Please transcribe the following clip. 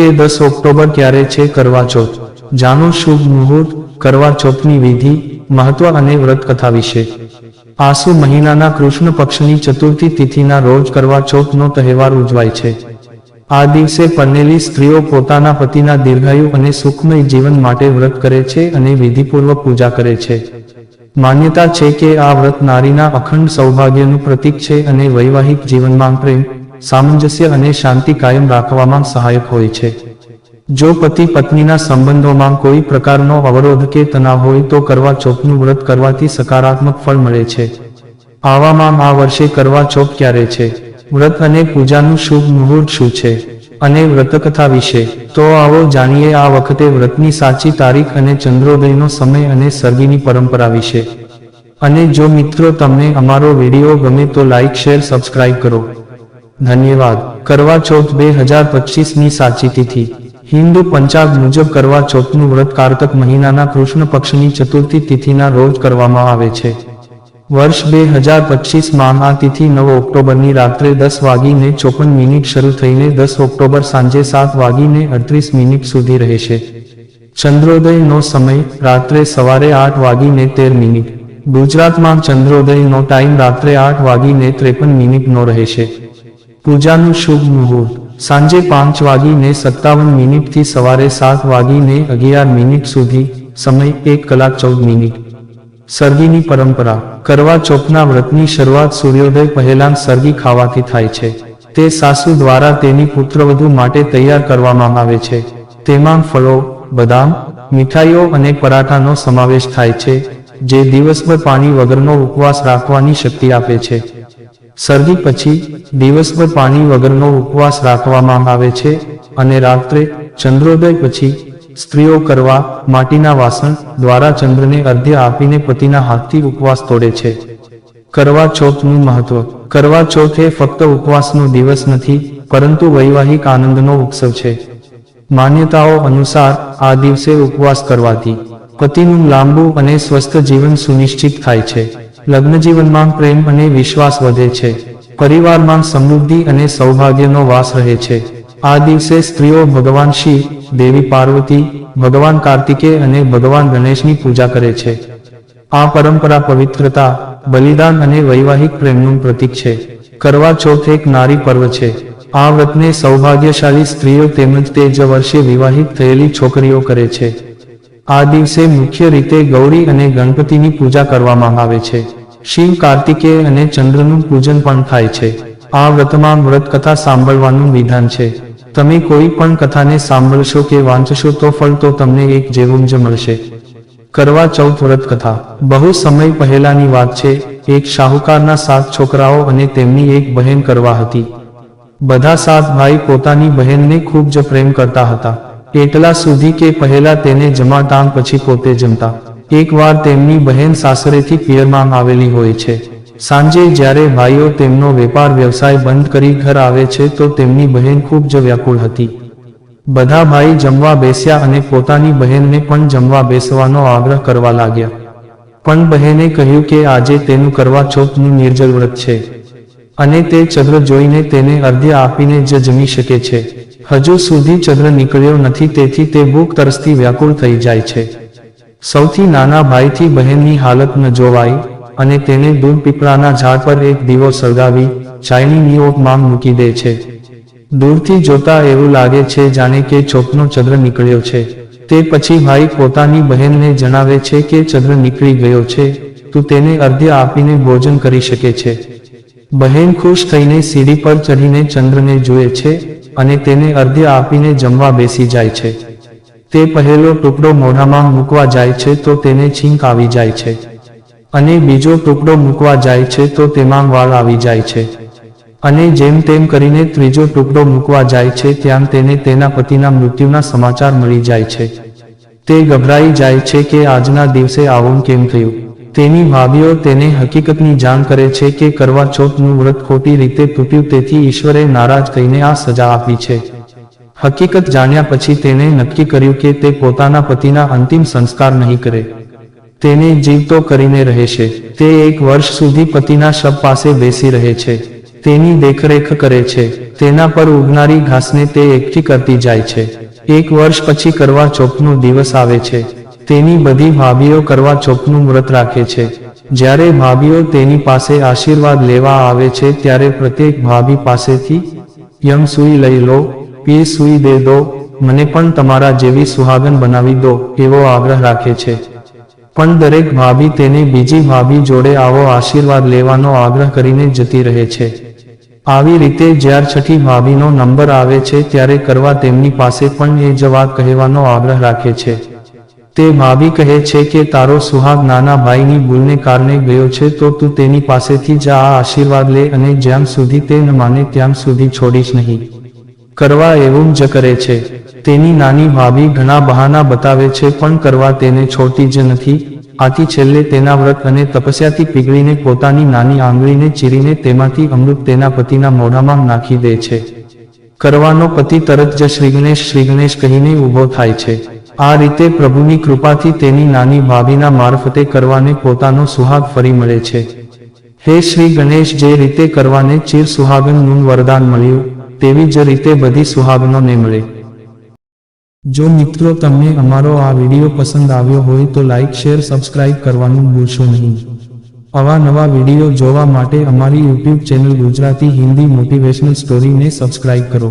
કે દસ ઓક્ટોબર ક્યારે છે કરવા ચોથ. જાણો શુભ મુહૂર્ત, કરવા ચોથની વિધિ, મહત્વ અને વ્રત કથા વિશે. આસુ મહિનાના કૃષ્ણ પક્ષની ચતુર્થી તિથિના રોજ કરવા ચોથનો તહેવાર ઉજવાય છે. આ દિવસે પરણેલી સ્ત્રીઓ પોતાના પતિના દીર્ઘાયુ અને સુખમય જીવન માટે વ્રત કરે છે અને વિધિપૂર્વક પૂજા કરે છે. માન્યતા છે કે આ વ્રત નારીના અખંડ સૌભાગ્યનું પ્રતીક છે અને વૈવાહિક જીવનમાં પ્રેમ સામંજસ્ય અને શાંતિ કાયમ રાખવામાં સહાયક હોય છે. જો પતિ પત્નીના સંબંધોમાં કોઈ પ્રકારનો અવરોધ કે તણાવ હોય તો કરવા ચોથનું વ્રત કરવાથી સકારાત્મક ફળ મળે છે. આવામાં આ વર્ષે કરવા ચોથ ક્યારે છે? વ્રત અને પૂજાનું શુભ મુહૂર્ત શું છે? અને વ્રતકથા વિશે? તો આવો જાણીએ આ વખતે વ્રતની સાચી તારીખ અને ચંદ્રોદયનો સમય અને સર્ગીની પરંપરા વિશે. અને જો મિત્રો તમને અમારો વીડિયો ગમે તો લાઇક શેર સબસ્ક્રાઇબ કરો. ધન્યવાદ. કરવા ચોથ બે હજાર પચીસની સાચી તિથિ. હિન્દુ પંચાગ મુજબ કરવા ચોથનું વ્રત કારતક મહિનાના કૃષ્ણ પક્ષની ચતુર્થી તિથિના રોજ કરવામાં આવે છે. વર્ષ બે હજાર પચીસમાં આ તિથિ નવ ઓક્ટોબરની રાત્રે દસ વાગીને ચોપન મિનિટ શરૂ થઈને દસ ઓક્ટોબર સાંજે સાત વાગીને અડત્રીસ મિનિટ સુધી રહેશે ચંદ્રોદયનો સમય રાત્રે સવારે આઠ વાગીને તેર મિનિટ. ગુજરાતમાં ચંદ્રોદયનો ટાઈમ રાત્રે આઠ વાગીને ત્રેપન મિનિટનો રહેશે પૂજાનું શુભ મુહૂર્ત. સાંજે પાંચ વાગીને સત્તાવન મિનિટથી સવારે સાત વાગીને અગિયાર મિનિટ સુધી, સમય એક કલાક ચૌદ મિનિટ. સરગીની પરંપરા, કરવા ચોથના વ્રતની શરૂઆત સૂર્યોદય પહેલાં સરગી ખાવાથી થાય છે. તે સાસુ દ્વારા તેની પુત્રવધુ માટે તૈયાર કરવામાં આવે છે. તેમાં ફળો, બદામ, મીઠાઈઓ અને પરાઠાનો સમાવેશ થાય છે, જે દિવસભર પાણી વગરનો ઉપવાસ રાખવાની શક્તિ આપે છે. સરગી પછી દિવસભર પાણી વગરનો ઉપવાસ રાખવામાં આવે છે અને રાત્રે ચંદ્રોદય પછી સ્ત્રીઓ કરવા માટીના વાસણ દ્વારા ચંદ્રને અર્ધ્ય આપીને પતિના હાથથી ઉપવાસ તોડે છે. કરવા ચોથનું મહત્વ. કરવા ચોથ એ ફક્ત ઉપવાસનો દિવસ નથી, પરંતુ વૈવાહિક આનંદનો ઉત્સવ છે. માન્યતાઓ અનુસાર આ દિવસે ઉપવાસ કરવાથી પતિનું લાંબુ અને સ્વસ્થ જીવન સુનિશ્ચિત થાય છે. લગ્ન જીવનમાં પ્રેમ અને વિશ્વાસ વધે છે. પરિવારમાં સમૃદ્ધિ અને સૌભાગ્યનો વાસ રહે છે. આ દિવસે સ્ત્રીઓ ભગવાન શિવ, દેવી પાર્વતી, ભગવાન કાર્તિકે અને ભગવાન ગણેશની પૂજા કરે છે. આ પરંપરા પવિત્રતા, બલિદાન અને વૈવાહિક પ્રેમનું પ્રતીક છે. કરવા ચોથ એક નારી પર્વ છે. આ વ્રતને સૌભાગ્યશાળી સ્ત્રીઓ તેમજ તે જ વર્ષે વિવાહિત થયેલી છોકરીઓ કરે છે. આ દિવસે મુખ્ય રીતે ગૌરી અને ગણપતિની પૂજા કરવામાં આવે છે. શિવ કાર્તિકેય અને ચંદ્રનું પૂજન પણ થાય છે. આ વ્રતમાં વ્રત કથા સાંભળવાનું વિધાન છે. તમે કોઈ પણ કથાને સાંભળશો કે વાંચશો તો ફળ તો તમને એક જેવું જ મળશે. કરવા ચૌથ વ્રત કથા. બહુ સમય પહેલાની વાત છે, એક શાહુકારના સાત છોકરાઓ અને તેમની એક બહેન કરવા હતી. બધા સાત ભાઈ પોતાની બહેનને ખૂબ જ પ્રેમ કરતા હતા. એટલા સુધી કે પહેલા તેને જમાતા પછી પોતે જમતા. એકવાર તેમની બહેન સાસરેથી પિયરમાં આવેલી હોય છે. સાંજે જ્યારે ભાઈઓ તેમનો વેપાર વ્યવસાય બંધ કરી ઘર આવે છે તો તેમની બહેન ખૂબ જ વ્યાકુળ હતી. બધા ભાઈ જમવા બેસ્યા અને પોતાની બહેનને પણ જમવા બેસવાનો આગ્રહ કરવા લાગ્યા. પણ બહેને કહ્યું કે આજે તેનું કરવા ચોથનું નિર્જલ વ્રત છે. અને તે ચંદ્ર જોઈને તેને અર્ધ્ય આપીને જ જમી શકે છે. હજુ સુધી ચંદ્ર નીકળ્યો નથી, તેથી તે ભૂખ તરસથી વ્યાકુળ થઈ જાય છે. સૌથી નાના ભાઈથી બહેનની હાલત ન જોવાઈ અને તેને દૂધ પીપળાના ઝાડ પર એક દીવો સળગાવી ચાયની નિયોગ માંગ મૂકી દે છે. દૂરથી જોતા એવું લાગે છે જાણે કે ચોકનો ચંદ્ર નીકળ્યો છે. તે પછી ભાઈ પોતાની બહેનને જણાવે છે કે ચંદ્ર નીકળી ગયો છે, તું તેને અર્ધ્ય આપીને ભોજન કરી શકે છે. બહેન ખુશ થઈને સીડી પર ચઢીને ચંદ્રને જુએ છે અને તેને અર્ધ્ય આપીને જમવા બેસી જાય છે. તે પહેલો ટુકડો મોઢામાં મૂકવા જાય છે તો તેને છીંક આવી જાય છે. અને બીજો ટુકડો મૂકવા જાય છે તો તેમાં વાળ આવી જાય છે. અને જેમ તેમ કરીને ત્રીજો ટુકડો મૂકવા જાય છે ત્યાં તેને તેના પતિના મૃત્યુના સમાચાર મળી જાય છે. તે ગભરાઈ જાય છે કે આજના દિવસે આવું કેમ થયું? તેની ભાભીઓ તેને હકીકતની જાણ કરે છે કે કરવા ચોથનું વ્રત ખોટી રીતે તૂટ્યું તેથી ઈશ્વરે નારાજ થઈને આ સજા આપી છે. હકીકત જાણ્યા પછી તેણે નક્કી કર્યું કે તે પોતાના પતિના અંતિમ સંસ્કાર નહીં કરે. તેને જીવતો કરીને રહેશે તે એક વર્ષ સુધી પતિના શબ પાસે બેસી રહે છે. તેની દેખરેખ કરે છે. તેના પર ઉગનારી ઘાસને તે એકઠી કરતી જાય છે. એક વર્ષ પછી કરવા ચોથનો દિવસ આવે છે. તેની બધી ભાભીઓ કરવા ચોથનું વ્રત રાખે છે. જ્યારે ભાભીઓ તેની પાસે આશીર્વાદ લેવા આવે છે, ત્યારે પ્રત્યેક ભાભી પાસેથી યમ સુઈ લઈ લો પી સુઈ દે દો, મને પણ તમારા જેવી સુહાગન બનાવી દો, એવો આગ્રહ રાખે છે. પણ દરેક ભાભી તેને બીજી ભાભી જોડે આવો આશીર્વાદ લેવાનો આગ્રહ કરીને જતી રહે છે. આવી રીતે જ્યાર છઠ્ઠી ભાભીનો નંબર આવે છે, ત્યારે કરવા તેમની પાસે પણ એ જવાબ કહેવાનો આગ્રહ રાખે છે. તે ભાભી કહે છે કે તારો સુહાગ નાના ભાઈની ભૂલને કારણે ગયો છે, તો તું તેની પાસેથી જ, આ આશીર્વાદ લે અને જ્યાં સુધી તે ન માને ત્યાં સુધી છોડીશ નહીં. કરવા એવું જ કરે છે. તેની નાની ભાભી ઘણા બહાના બતાવે છે, પણ કરવા તેને છોડતી જ નથી. આથી છેલ્લે તેના વ્રત અને તપસ્યાથી પીગળીને પોતાની નાની આંગળીને ચીરીને તેમાંથી અમૃત તેના પતિના મોઢામાં નાખી દે છે. કરવાનો પતિ તરત જ શ્રીગણેશ શ્રીગણેશ શ્રી ગણેશ કહીને ઊભો થાય છે. આ રીતે પ્રભુની કૃપાથી તેની નાની ભાભીના મારફતે કરવાને પોતાનો સુહાગ ફરી મળે છે. હે શ્રી ગણેશ, જે રીતે કરવાને ચીર સુહાગનનું વરદાન મળ્યું, તેવી જ રીતે બધી સુહાગનોને મળે. જો મિત્રો તમને અમારો આ વીડિયો પસંદ આવ્યો હોય તો લાઇક શેર, સબસ્ક્રાઇબ કરવાનું ભૂલશો નહીં. આવા નવા વીડિયો જોવા માટે અમારી YouTube channel Gujarati Hindi motivational સ્ટોરીને subscribe કરો.